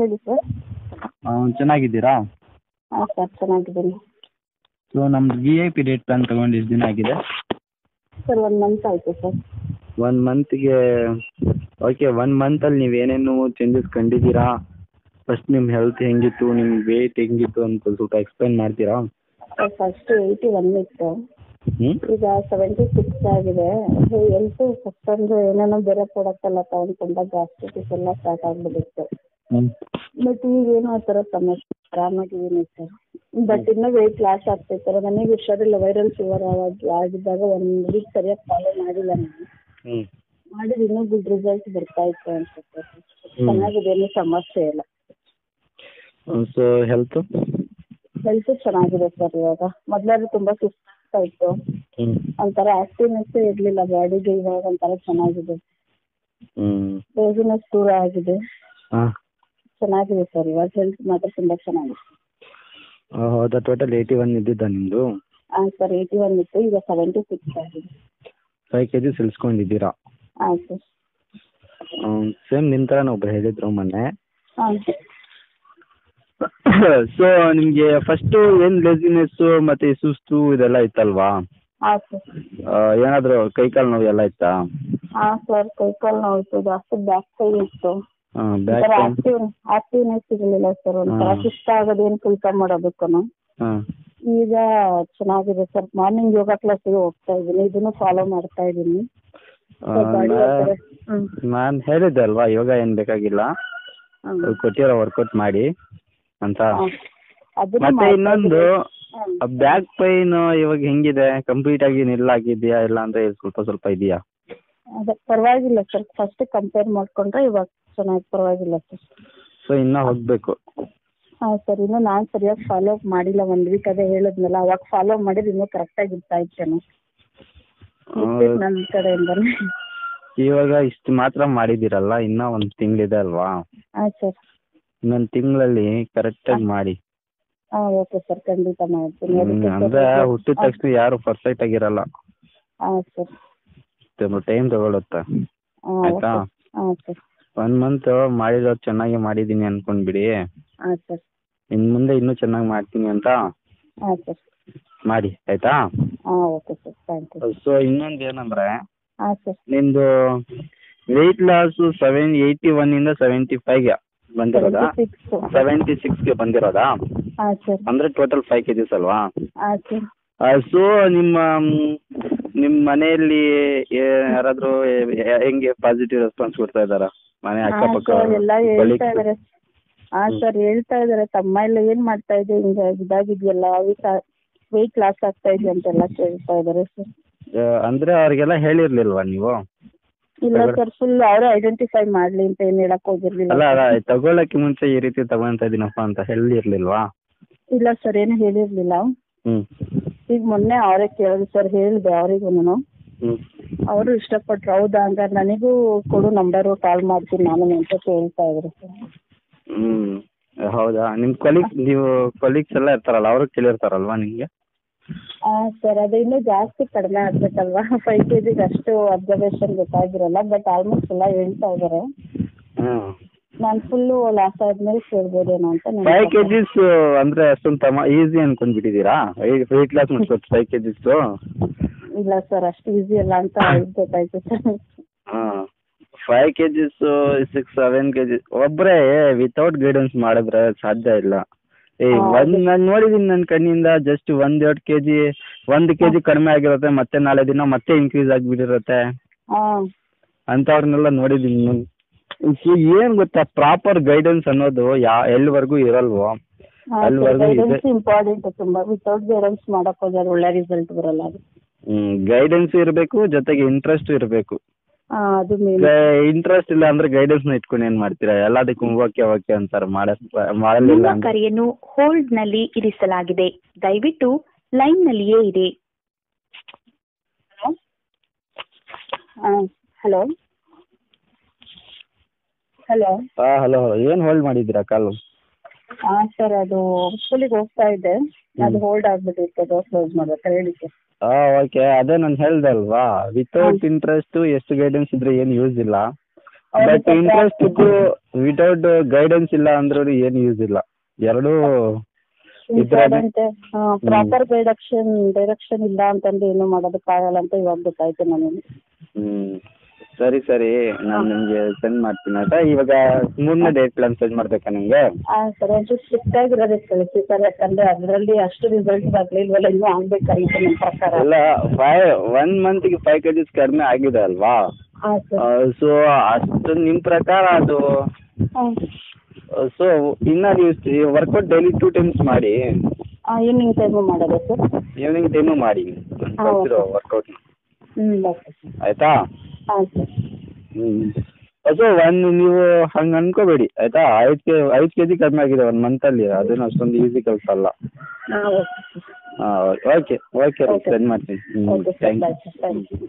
ಹೇಳಿ ಸರ್ ಚೆನ್ನಾಗಿದ್ದೀರಾ? ಹಾಂ ಸರ್ ಚೆನ್ನಾಗಿದ್ದೀನಿ. ಸೊ ನಮ್ದು V I P diet plan ತೊಗೊಂಡು ಎಷ್ಟು ದಿನ ಆಗಿದೆ? ಸರ್ ಒನ್ ಮಂತ್ ಆಯಿತು ಸರ್ ಒನ್ ಮಂತ್ಗೆ ಓಕೆ ಒನ್ ಮಂತಲ್ಲಿ ನೀವು ಏನೇನು ಚೇಂಜಸ್ ಕಂಡಿದ್ದೀರಾ? ಫಸ್ಟ್ ನಿಮ್ಮ ಹೆಲ್ತ್ ಹೆಂಗಿತ್ತು ನಿಮ್ಮ ವೇಟ್ ಹೆಂಗಿತ್ತು ಅಂತ ಸ್ವಲ್ಪ ಎಕ್ಸ್ಪ್ಲೈನ್ ಮಾಡ್ತೀರಾ? ಸರ್ ಫಸ್ಟ್ ಏಯ್ಟಿ ಒನ್ ಇತ್ತು. ಹ್ಞೂ ಈಗ ಸೆವೆಂಟಿ ಸಿಕ್ಸ್ ಆಗಿದೆ ಹೆಲ್ತ್ ಫಸ್ಟ್ ಅಂದರೆ ಏನೇನೋ ಬೇರೆ ಪ್ರಾಡಕ್ಟ್ ಎಲ್ಲ ತಗೊಂಡ್ಕೊಂಡಾಗ ಗ್ಯಾಸ್ಟ್ರಿಟಿಸ್ ಎಲ್ಲ ಸ್ಟಾರ್ಟ್ ಆಗ್ಬಿಡುತ್ತೆ. ಹ್ಞೂ ಬಟ್ ಈಗ ಏನೋ ಆ ಥರ ಸಮಸ್ಯೆ ಆರಾಮಾಗಿದ್ದೀನಿ ಸರ್ ಬಟ್ ಇನ್ನೂ ವೆಯ್ಟ್ ಲಾಸ್ ಆಗ್ತೈತೆ ಸರ್ ನನಗೆ ಹುಷಾರಿಲ್ಲ ವೈರಲ್ ಫೀವರ್ ಆಗಿ ಆಗಿದ್ದಾಗ ಒಂದು ವೀಕ್ ಸರಿಯಾಗಿ ಫಾಲೋ ಮಾಡಿಲ್ಲ ನಾನು. ಹ್ಞೂ ಮಾಡಿದ್ರೆ ಇನ್ನೂ ಗುಡ್ ರಿಸಲ್ಟ್ ಬರ್ತಾ ಇತ್ತು ಅನ್ಸುತ್ತೆ. ಹ್ಮ್. ಚೆನ್ನಾಗಿದೆ ಏನೂ ಸಮಸ್ಯೆ ಇಲ್ಲ. ಸೊ ಹೆಲ್ತ್ ಹೆಲ್ತ್ ಚೆನ್ನಾಗಿದೆ ಸರ್ ಇವಾಗ. ಮೊದಲಾದ್ರೆ ತುಂಬಾ ಸುಸ್ತಾಗ್ತಾ ಇತ್ತು. ಹ್ಞೂ ಒಂಥರ ಆಕ್ಟಿವ್ನೆಸ್ ಇರಲಿಲ್ಲ ಬಾಡಿಗೆ ಇವಾಗ ಒಂಥರ ಚೆನ್ನಾಗಿದೆ. ಹ್ಞೂ ಲೇಸಿನೆಸ್ ದೂರ ಆಗಿದೆ. ಹಾಂ. ಚೆನ್ನಾಗಿದೆ ಸರ್. ಇವಾಗ ಹೆಲ್ತ್ ಮಾತ್ರ ತುಂಬಾ ಚೆನ್ನಾಗಿದೆ. ಹೌದಾ? ಟೋಟಲ್ ಏಯ್ಟಿ ಒನ್ ಇದ್ದಿದ್ದ ನಿಮ್ಮದು ಹಾಂ ಸರ್ ಏಯ್ಟಿ ಒನ್ ಇತ್ತು. ಈಗ ಸೆವೆಂಟಿ ಸಿಕ್ಸ್ ಆಗಿದೆ ಫೈವ್ ಕೆ ಜಿ ಇಳಿಸ್ಕೊಂಡಿದ್ದೀರಾ ಹಾಂ ಸರ್. ಸೇಮ್ ನಿಮ್ಮ ಥರನೇ ಒಬ್ರು ಹೇಳಿದ್ರು ಮೊನ್ನೆ. ಹಾಂ ಸೊ ನಿಮಗೆ ಫಸ್ಟು ಏನು ಲೇಸಿನೆಸ್ಸು ಮತ್ತು ಸುಸ್ತು ಇದೆಲ್ಲ ಇತ್ತಲ್ವಾ? ಹಾಂ ಸರ್. ಏನಾದರೂ ಕೈ ಕಾಲು ನೋವು ಎಲ್ಲ ಇತ್ತಾ? ಹಾಂ ಸರ್. ಕೈ ಕಾಲು ನೋವು ಇತ್ತು. ಜಾಸ್ತಿ ಬ್ಯಾಕ್ ಪೈನ್ ಇತ್ತು. ಬ್ಯಾಕ್ ಒಂಥರ ಪೇನ್ ಆಕ್ಟಿವ್ ಆಕ್ಟಿವ್ನೆಸ್ ಇರಲಿಲ್ಲ ಸರ್ ಒಂಥರ ಕೆಲಸ ಮಾಡೋದಕ್ಕೂ ಈಗ ಚೆನ್ನಾಗಿದೆ ಸರ್ ಮಾರ್ನಿಂಗ್ ಯೋಗ ಕ್ಲಾಸಿಗೆ ಹೋಗ್ತಾ ಇದೀನಿ ಇದನ್ನು ಫಾಲೋ ಮಾಡ್ತಾ ಇದೀನಿ ನಾನು ಹೇಳಿದ್ದೆ ಅಲ್ವಾ ಯೋಗ ಏನು ಬೇಕಾಗಿಲ್ಲ. ಕೊಟ್ಟಿರೋ ವರ್ಕೌಟ್ ಮಾಡಿ ಅಂತ. ಮತ್ತೆ ಇನ್ನೊಂದು ಬ್ಯಾಕ್ ಪೈನ್ ಇವಾಗ ಹೆಂಗಿದೆ? ಕಂಪ್ಲೀಟ್ ಆಗಿ ನಿಲ್ಲಾಗಿದೆಯಾ? ಇಲ್ಲ ಅಂದ್ರೆ ಸ್ವಲ್ಪ ಸ್ವಲ್ಪ ಇದೆಯಾ? ಅದೇ ಪರವಾಗಿಲ್ಲ ಸರ್ ಫಸ್ಟ್ ಕಂಪೇರ್ ಮಾಡ್ಕೊಂಡ್ರೆ ಇವಾಗ ಚೆನ್ನಾಗಿ ಪರವಾಗಿಲ್ಲ ಸರ್ ಸೊ ಇನ್ನೂ ಹೋಗಬೇಕು. ಹಾಂ ಸರ್ ಇನ್ನು ನಾನು ಸರಿಯಾಗಿ ಫಾಲೋ ಅಪ್ ಮಾಡಿಲ್ಲ. ಒಂದು ವೀಕ್ ಅದೇ ಹೇಳಿದ್ನಲ್ಲ ಅವಾಗ ಫಾಲೋ ಮಾಡಿದ್ರೆ ಇನ್ನೂ ಕರೆಕ್ಟಾಗಿ ಇರ್ತಾ ಇತ್ತೇನೋ. ನನ್ನ ಕಡೆಯಿಂದನೇ ಇವಾಗ ಇಷ್ಟು ಮಾತ್ರ ಮಾಡಿದಿರಲ್ಲ ಇನ್ನ ಒಂದು ತಿಂಗಳಿದೆ ಅಲ್ವಾ? ಹಾಂ ಸರ್ ಇನ್ನೊಂದ್ ತಿಂಗಳಲ್ಲಿ ಕರೆಕ್ಟಾಗಿ ಮಾಡಿ. ಹಾಂ ಓಕೆ ಸರ್ ಖಂಡಿತ ಮಾಡ್ತೀನಿ. ಅಂದ್ರೆ ಹುಟ್ಟಿದ ತಕ್ಷಣ ಯಾರು ಪರ್ಫೆಕ್ಟ್ ಆಗಿರಲ್ಲ. ಹಾಂ ಸರ್ ಟೈಮ್ ತಗೊಳುತ್ತೆ. ಆಯ್ತಾ? ಒನ್ ಮಂತ್ ಮಾಡಿರೋ ಚೆನ್ನಾಗಿ ಮಾಡಿದೀನಿ ಅನ್ಕೊಂಡ್ಬಿಡಿ ಬಿಡಿ. ಸರ್. ಇನ್ನು ಮುಂದೆ ಇನ್ನೂ ಚೆನ್ನಾಗಿ ಮಾಡ್ತೀನಿ ಅಂತ ಹಾಂ ಸರ್. ಮಾಡಿ ಆಯ್ತಾ? Okay sir. Thank you. So ಇನ್ನೊಂದು ಏನಂದ್ರೆ ಹಾಂ ಸರ್. ನಿಮ್ದು ವೆಯ್ಟ್ ಲಾಸ್ ಸೆವೆನ್ ಏಯ್ಟಿ ಇಂದ ಸೆವೆಂಟಿ ಫೈವ್ಗೆ ಬಂದಿರೋದಾ? ಸಿಕ್ಸ್ ಸೆವೆಂಟಿ ಸಿಕ್ಸ್ಗೆ ಬಂದಿರೋದಾ? ಬಂದಿರೋದ ಸರ್. ಅಂದರೆ ಟೋಟಲ್ ಫೈವ್ ಕೆಜಿಸ್ ಅಲ್ವಾ? ಹಾಂ ಸರ್ ಸೊ ನಿಮ್ಮ ನಿಮ್ಮ ಮನೆಯಲ್ಲಿ ಯಾರಾದ್ರು ಹೆಂಗೆ ಪಾಸಿಟಿವ್ ರೆಸ್ಪಾನ್ಸ್ ಕೊಡ್ತಾ ಇದ್ದಾರಾ? ಮನೆ ಅಕ್ಕಪಕ್ಕ ಸರ್ ಎಲ್ಲ ಹೇಳ್ತಾ ಇದಾರೆ. ಹಾಂ ಸರ್ ಹೇಳ್ತಾ ಇದ್ದಾರೆ ತಮ್ಮ ಎಲ್ಲ ಏನ್ ಮಾಡ್ತಾ ಇದೆ? ಹಿಂಗೆ ಇದಾಗಿದೆಯಲ್ಲ ವೆಯ್ಟ್ ಲಾಸ್ ಆಗ್ತಾ ಇದೆ ಅಂತೆಲ್ಲ ಕೇಳ್ತಾ ಇದ್ದಾರೆ ಸರ್ ಆ, ಅಂದ್ರೆ ಅವ್ರಿಗೆಲ್ಲ ಹೇಳಿರ್ಲಿಲ್ವಾ ನೀವು? ಇಲ್ಲ ಸರ್ ಫುಲ್ ಅವರೇ ಐಡೆಂಟಿಫೈ ಮಾಡ್ಲಿ ಅಂತ ಏನು ಹೇಳಕ್ ಹೋಗಿರ್ಲಿಲ್ಲ ಅಲ್ಲ ಅಲ್ಲ ತಗೊಳಕ್ಕೆ ಮುಂಚೆ ಈ ರೀತಿ ತಗೊಂತ ಇದೀನಪ್ಪ ಅಂತ ಹೇಳಿರ್ಲಿಲ್ವಾ? ಇಲ್ಲ ಸರ್ ಏನು ಹೇಳಿರ್ಲಿಲ್ಲ. ಹ್ಮ್. ಈಗ ಮೊನ್ನೆ ಅವರೇ ಕೇಳಿದ್ರು ಸರ್ ಹೇಳಿದೆ ಅವರಿಗೂ ಹ್ಮ್. ಅವರು ಇಷ್ಟಪಟ್ರು ಹೌದಾ ಹಂಗಾರೆ ನನಗೂ ಕೊಡು ನಂಬರು ಕಾಲ್ ಮಾಡ್ತೀನಿ ನಾನು ಅಂತ ಕೇಳ್ತಾ ಇದ್ರು. ಸರ್ ಹ್ಮ್. ಹೌದಾ? ನಿಮ್ಮ ಕೊಲೀಗ್ ನೀವು ಕೊಲೀಗ್ಸ್ ಎಲ್ಲ ಇರ್ತಾರಲ್ಲ ಅವರು ಕೇಳಿರ್ತಾರಲ್ವಾ ನಿಮಗೆ? ಆ ಸರ್ ಅದು ಇನ್ನೂ ಜಾಸ್ತಿ ಕಡಿಮೆ ಆಗ್ಬೇಕಲ್ವಾ? ಫೈವ್ ಕೆ ಜಿಗೆ ಅಷ್ಟು ಅಬ್ಸರ್ವೇಷನ್ ಗೊತ್ತಾಗಿರಲ್ಲ ಬಟ್ ಆಲ್ಮೋಸ್ಟ್ ಎಲ್ಲ ಹೇಳ್ತಾ ಇದ್ದಾರೆ ಹ್ಮ್. ನಾನು ಫುಲ್ಲು ಲಾಸ್ ಆದ್ಮೇಲೆ ಸೇರ್ಬೋದೇನೋ ಅಂತ ಫೈವ್ ಕೆ ಜಿಸ್ ಅಂದ್ರೆ ಅಷ್ಟೊಂದು ತಮ್ಮ ಈಸಿ ಅನ್ಕೊಂಡ್ಬಿಟ್ಟಿದ್ದೀರಾ? ವೆಯ್ಟ್ ಲಾಸ್ ಮಾಡ್ಕೊಟ್ಟು ಫೈವ್ ಕೆ ಜಿಸ್ಸು ಇಲ್ಲ ಸರ್ ಅಷ್ಟು ಈಸಿ ಅಲ್ಲ ಅಂತ ಗೊತ್ತಾಯ್ತು ಸರ್ ಹಾಂ five K Gs six seven K G ಒಬ್ಬರೇ ವಿತೌಟ್ ಗೈಡೆನ್ಸ್ ಮಾಡಿದ್ರೆ ಸಾಧ್ಯ ಇಲ್ಲ. ಏ ಒಂದ್ ನಾನು ನೋಡಿದೀನಿ ನನ್ನ ಕಣ್ಣಿಂದ ಜಸ್ಟ್ ಒಂದ್ ಎರಡ್ ಕೆ ಜಿ ಒಂದು ಕೆ ಜಿ ಕಡಿಮೆ ಆಗಿರುತ್ತೆ ಮತ್ತೆ ನಾಳೆ ದಿನ ಮತ್ತೆ ಇನ್ಕ್ರೀಸ್ ಆಗಿಬಿಟ್ಟಿರುತ್ತೆ. ಅಂಥವ್ರನ್ನೆಲ್ಲ ನೋಡಿದ್ದೀನಿ ನಾನು ಏನ್ ಗೊತ್ತಾ? ಪ್ರಾಪರ್ ಗೈಡೆನ್ಸ್ ಅನ್ನೋದು ಯಾ ಎಲ್ಲಿವರೆಗೂ ಇರಲ್ವೋ? ಅಲ್ವರೆಗೂ ಅಲ್ಲಿವರೆಗೂ ಇದೆ. ಗೈಡೆನ್ಸ್ ಇಂಪಾರ್ಟೆಂಟ್ ತುಂಬಾ. ವಿತೌಟ್ ಗೈಡೆನ್ಸ್ ಮಾಡಕ್ ಹೋದ್ರೆ ಒಳ್ಳೆ ರಿಸಲ್ಟ್ ಬರಲ್ಲ ಅದು. ಗೈಡೆನ್ಸ್ ಇರಬೇಕು ಜೊತೆಗೆ ಇಂಟ್ರೆಸ್ಟ್ ಇರಬೇಕು. ಆ, ಅದು ಮೇನ್ ಇಂಟ್ರೆಸ್ಟ್ ಇಲ್ಲ ಅಂದ್ರೆ ನ ಇಟ್ಕೊಂಡು ಏನ್ ಮಾಡ್ತೀರಾ? ಎಲ್ಲದಕ್ಕೂ ಓಕೆ ಓಕೆ ಅಂತಾರೆ ಮಾಡಕ್ ಮಾಡಲಿಲ್ಲ ನಿಮ್ಮ ಅಂದ್ರೆ. ಕರೆಯನ್ನು ಹೋಲ್ಡ್ನಲ್ಲಿ ಇರಿಸಲಾಗಿದೆ. ದಯವಿಟ್ಟು ಲೈನ್ನಲ್ಲಿಯೇ ಇರಿ ಹಲೋ? ಹಲೋ? ಹಲೋ ಹಾ ಹಲೋ ಏನ್ ಹೋಲ್ಡ್ ಮಾಡಿದ್ದೀರಾ ಕಾಲು? ಹಾ ಸರ್ ಅದು ಸ್ಕೂಲಿಗೆ ಹೋಗ್ತಾ ಇದ್ದೆ. ಅದು ಹೋಲ್ಡ್ ಆಗ್ಬಿಟ್ಟಿತ್ತು ಅದು ಕ್ಲೋಸ್ ಮಾಡ್ಬೇಕಾರೆ ಹೇಳಿಕ್ಕೆ. ಹಾ ಓಕೆ ಅದೇ ನಾನು ಹೇಳ್ದೆ ಅಲ್ವಾ? ವಿತೌಟ್ ಇಂಟ್ರೆಸ್ಟು ಎಷ್ಟು ಗೈಡೆನ್ಸ್ ಇದ್ರೆ ಏನು ಯೂಸ್ ಇಲ್ಲ. ಬಟ್ ಇಂಟ್ರೆಸ್ಟ್ ಇದ್ದು ವಿತೌಟ್ ಗೈಡೆನ್ಸ್ ಇಲ್ಲ ಅಂದ್ರೂ ಏನು ಯೂಸ್ ಇಲ್ಲ. ಎರಡೂ ಇದ್ರಲ್ಲಿ ಪ್ರಾಪರ್ ಡೈರೆಕ್ಷನ್ ಡೈರೆಕ್ಷನ್ ಇಲ್ಲ ಅಂತಂದ್ರೆ ಏನು ಮಾಡೋದಕ್ಕಾಗಲ್ಲ ಅಂತ ಇವಾಗ ಗೊತ್ತಾಯ್ತು ನನಗೆ. ಹ್ಮ್. ಸರಿ ಸರಿ. ನಾನು ನಿಮಗೆ ಸೆಂಡ್ ಮಾಡ್ತೀನಿ ಆಯ್ತಾ? ಇವಾಗ ಮೂರನೇ ಡೇಟ್ ಪ್ಲಾನ್ ಸೆಂಡ್ ಮಾಡ್ಬೇಕಾ ನಿಮಗೆ? ಹಾಂ ಸರ್. ಒಂಚೂರು ಸ್ಟ್ರಿಕ್ಟ್ ಆಗಿರೋದಕ್ಕೆ ಕಳಿಸಿ ಸರ್ ಯಾಕಂದ್ರೆ ಅದರಲ್ಲಿ ಅಷ್ಟು ರಿಸಲ್ಟ್ ಬರಲಿಲ್ವಲ್ಲ ಇನ್ನೂ ಆಗಬೇಕಾಗಿತ್ತು ನಿಮ್ಮ ಪ್ರಕಾರ? ಅಲ್ಲ ಫೈವ್ ಒನ್ ಮಂತ್ಗೆ ಫೈವ್ ಕೆ ಜಿಸ್ ಕಡಿಮೆ ಆಗಿದೆ ಅಲ್ವಾ? ಹಾಂ ಸರ್. ಸೊ ಅಷ್ಟು ನಿಮ್ಮ ಪ್ರಕಾರ ಅದು? ಹಾಂ. ಸೊ ಇನ್ನು ನೀವು ವರ್ಕೌಟ್ ಡೈಲಿ ಟೂ ಟೈಮ್ಸ್ ಮಾಡಿ. ಈವ್ನಿಂಗ್ ಟೈಮ್ ಮಾಡೋದಾ ಸರ್? ಈವ್ನಿಂಗ್ ಟೈಮ್ ಮಾಡಿ. ಹಾ. ವರ್ಕೌಟ್ನ ಹ್ಞೂ ಓಕೆ. ಸರ್ ಆಯಿತಾ? ಹಾಂ ಸರ್ ಹ್ಞೂ ಸೊ ಒನ್ ನೀವು ಹಂಗೆ ಅನ್ಕೋಬೇಡಿ ಆಯ್ತಾ? ಐದು ಕೆ ಐದು ಕೆ ಜಿ ಕಡಿಮೆ ಆಗಿದೆ ಒಂದು ಮಂತಲ್ಲಿ ಅದೇನು ಅಷ್ಟೊಂದು ಈಸಿ ಕೆಲಸ ಅಲ್ಲ. ಹಾಂ ಓಕೆ ಹಾಂ ಓಕೆ ಓಕೆ ಸೆಂಡ್ ಮಾಡ್ತೀನಿ. ಹ್ಞೂ ಯು